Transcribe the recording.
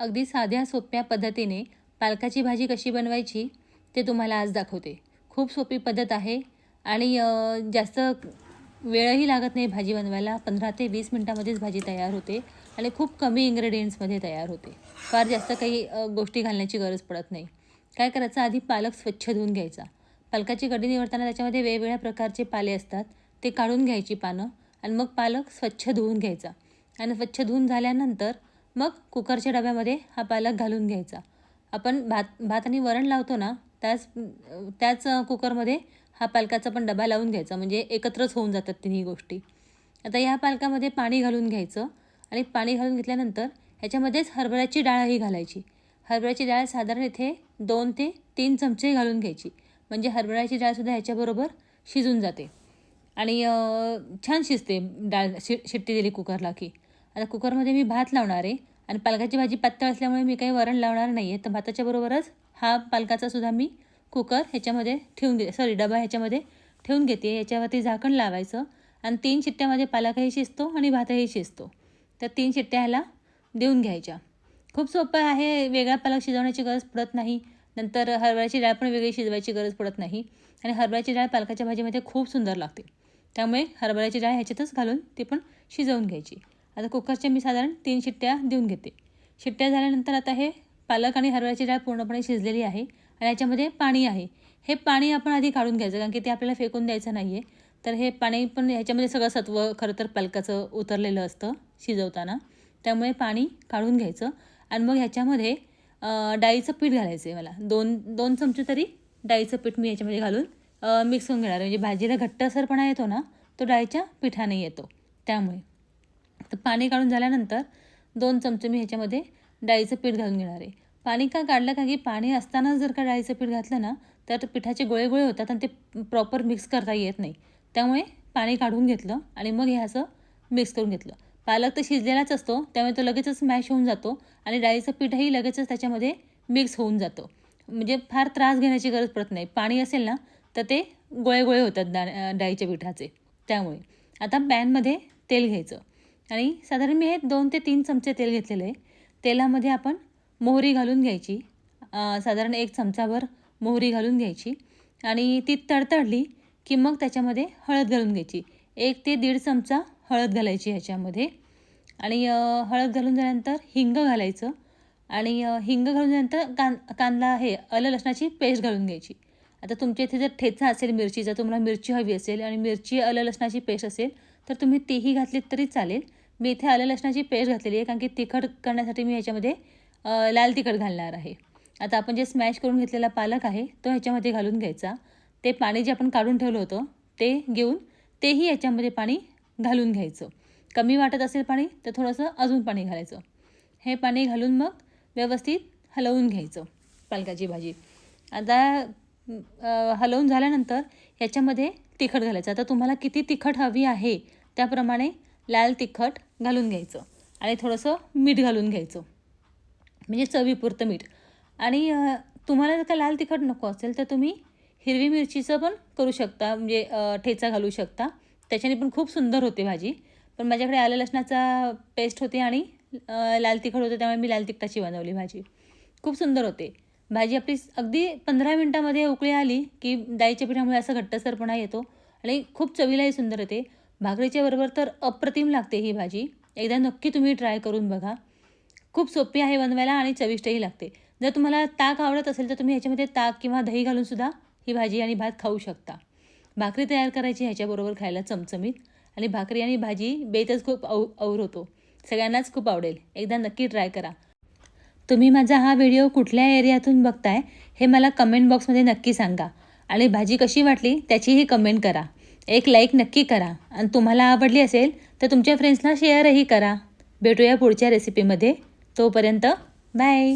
अगदी साध्या सोप्या पद्धतीने पालकाची भाजी कशी बनवायची ते तुम्हाला आज दाखवते. खूप सोपी पद्धत आहे आणि जास्त वेळही लागत नाही भाजी बनवायला. पंधरा ते वीस मिनटामध्येच भाजी तयार होते आणि खूप कमी इंग्रेडियंट्समध्ये तयार होते. फार जास्त काही गोष्टी घालण्याची गरज पडत नाही. काय करायचं? आधी पालक स्वच्छ धुवून घ्यायचा. पालकाची कढी निवडताना त्याच्यामध्ये वेगवेगळ्या प्रकारचे पाले असतात. ते काढून घ्यायची पानं आणि मग पालक स्वच्छ धुवून घ्यायचा. आणि स्वच्छ धुवून झाल्यानंतर मग कुकरच्या डब्यामध्ये हा पालक घालून घ्यायचा. आपण भात भात आणि वरण लावतो ना त्याच त्याच कुकरमध्ये हा पालकाचा पण डबा लावून घ्यायचा. म्हणजे एकत्रच होऊन जातात तिन्ही गोष्टी. आता ह्या पालकामध्ये पाणी घालून घ्यायचं आणि पाणी घालून घेतल्यानंतर ह्याच्यामध्येच हरभऱ्याची डाळही घालायची. हरभऱ्याची डाळ साधारण इथे दोन ते तीन चमचे घालून घ्यायची. म्हणजे हरभऱ्याची डाळसुद्धा ह्याच्याबरोबर शिजून जाते. आणि छान शिजते डाळ शि शिट्टी दिली कुकरला की. आता कुकरमध्ये मी भात लावणार आहे आणि पालकाची भाजी पातळ असल्यामुळे मी काही वरण लावणार नाही आहे तर भाताच्या बरोबरच हा पालकाचा सुद्धा मी कुकर ह्याच्यामध्ये ठेवून घे सॉरी डबा ह्याच्यामध्ये ठेवून घेते. याच्यावरती झाकण लावायचं आणि तीन शिट्ट्यामध्ये पालकही शिजतो आणि भातही शिजतो. तर तीन शिट्ट्या ह्याला देऊन घ्यायच्या. खूप सोपं आहे वेगळा पालक शिजवण्याची गरज पडत नाही. नंतर हरभऱ्याची डाळ पण वेगळी शिजवायची गरज पडत नाही. आणि हरभऱ्याची डाळ पालकाच्या भाजीमध्ये खूप सुंदर लागते. त्यामुळे हरभऱ्याची डाळ ह्याच्यातच घालून ती पण शिजवून घ्यायची. आता कुकरच्या मी साधारण तीन शिट्ट्या देऊन घेते. शिट्ट्या झाल्यानंतर आता हे पालक आणि हरभऱ्याची डाळ पूर्णपणे शिजलेली आहे आणि याच्यामध्ये पाणी आहे. हे पाणी आपण आधी काढून घ्यायचं कारण की ते आपल्याला फेकून द्यायचं नाही आहे तर हे पाणी पण ह्याच्यामध्ये सगळं सत्व खरं तर पालकाचं उतरलेलं असतं शिजवताना. त्यामुळे पाणी काढून घ्यायचं आणि मग ह्याच्यामध्ये डाळीचं पीठ घालायचं आहे मला. दोन दोन चमचे तरी डाळीचं पीठ मी याच्यामध्ये घालून मिक्स करून घेणार आहे. म्हणजे भाजीला घट्टसरपणा येतो ना तो डाळीच्या पिठाने येतो. त्यामुळे. तर पाणी काढून झाल्यानंतर दोन चमचे मी ह्याच्यामध्ये डाळीचं पीठ घालून घेणार आहे. पाणी का काढलं? का की पाणी असतानाच जर का डाळीचं पीठ घातलं ना तर पिठाचे गोळे गोळे होतात आणि ते प्रॉपर मिक्स करता येत नाही. त्यामुळे पाणी काढून घेतलं आणि मग हे असं मिक्स करून घेतलं. पालक तर शिजलेलाच असतो त्यामुळे तो लगेचच स्मॅश होऊन जातो आणि डाळीचं पीठही लगेचच त्याच्यामध्ये मिक्स होऊन जातो. म्हणजे फार त्रास घेण्याची गरज पडत नाही. पाणी असेल ना तर ते गोळे गोळे होतात डा डाळीच्या पिठाचे. त्यामुळे आता पॅनमध्ये तेल घ्यायचं. आणि साधारण मी हे दोन ते तीन चमचे तेल घेतलेलं. आहे तेलामध्ये आपण मोहरी घालून घ्यायची. साधारण एक चमचाभर मोहरी घालून घ्यायची. आणि ती तडतडली की मग त्याच्यामध्ये हळद घालून घ्यायची. एक ते दीड चमचा हळद घालायची ह्याच्यामध्ये आणि हळद घालून झाल्यानंतर हिंग घालायचं. आणि हिंग घालून झाल्यानंतर कां कांदा हे आलं लसणाची पेस्ट घालून घ्यायची. आता तुमच्या इथे जर ठेचा असेल मिरचीचा तुम्हाला मिरची हवी असेल आणि मिरची आलं लसणाची पेस्ट असेल तर तुम्ही तेही घातलीत तरी चालेल. मी इथे आलं लसणाची पेस्ट घातलेली आहे कारण की तिखट करण्यासाठी मी ह्याच्यामध्ये लाल तिखट घालणार आहे. आता आपण जे स्मॅश करून घेतलेला पालक आहे तो ह्याच्यामध्ये घालून घ्यायचा. ते पाणी जे आपण काढून ठेवलं होतं ते घेऊन तेही याच्यामध्ये पाणी घालून घ्यायचं. कमी वाटत असेल पाणी तर थोडंसं अजून पाणी घालायचं. हे पाणी घालून मग व्यवस्थित हलवून घ्यायचं पालकाची भाजी. आता हलवून झाल्यानंतर ह्याच्यामध्ये तिखट घालायचं. आता तुम्हाला किती तिखट हवी आहे त्याप्रमाणे लाल तिखट घालून घ्यायचं आणि थोडंसं मीठ घालून घ्यायचं. म्हणजे चवीपुरतं मीठ. आणि तुम्हाला जर का लाल तिखट नको असेल तर तुम्ही हिरवी मिरचीचं पण करू शकता. म्हणजे ठेचा घालू शकता. त्याच्याने पण खूप सुंदर होते भाजी. पण माझ्याकडे आलं लसणाचा पेस्ट होते आणि लाल तिखट होतं त्यामुळे मी लाल तिखटाची बनवली भाजी. खूप सुंदर होते. भाजी आपली अगदी पंधरा मिनटामध्ये उकळी आली की डाळीच्या पिठामुळे असं घट्टसरपणा येतो आणि खूप चवीलाही सुंदर येते. भाकरीच्या बरोबर तर अप्रतिम लागते ही भाजी. एकदा नक्की तुम्ही ट्राय करून बघा. खूप सोपी आहे बनवायला आणि चविष्टही लागते. जर तुम्हाला ताक आवडत असेल तर तुम्ही ह्याच्यामध्ये ताक किंवा दही घालून सुद्धा ही भाजी आणि भात खाऊ शकता. भाकरी तयार करायची ह्याच्याबरोबर खायला चमचमीत आणि भाकरी आणि भाजी बेतच खूप औ और होतो सगळ्यांनाच खूप आवडेल. एकदा नक्की ट्राय करा. तुम्ही माझा हा व्हिडिओ कुठल्या एरियातून बघताय हे मला कमेंट बॉक्समध्ये नक्की सांगा. आणि भाजी कशी वाटली त्याचीही कमेंट करा. एक लाईक नक्की करा. आणि तुम्हाला आवडली असेल तर तुमच्या फ्रेंड्सना शेअरही करा. भेटूया पुढच्या रेसिपीमध्ये तोपर्यंत बाय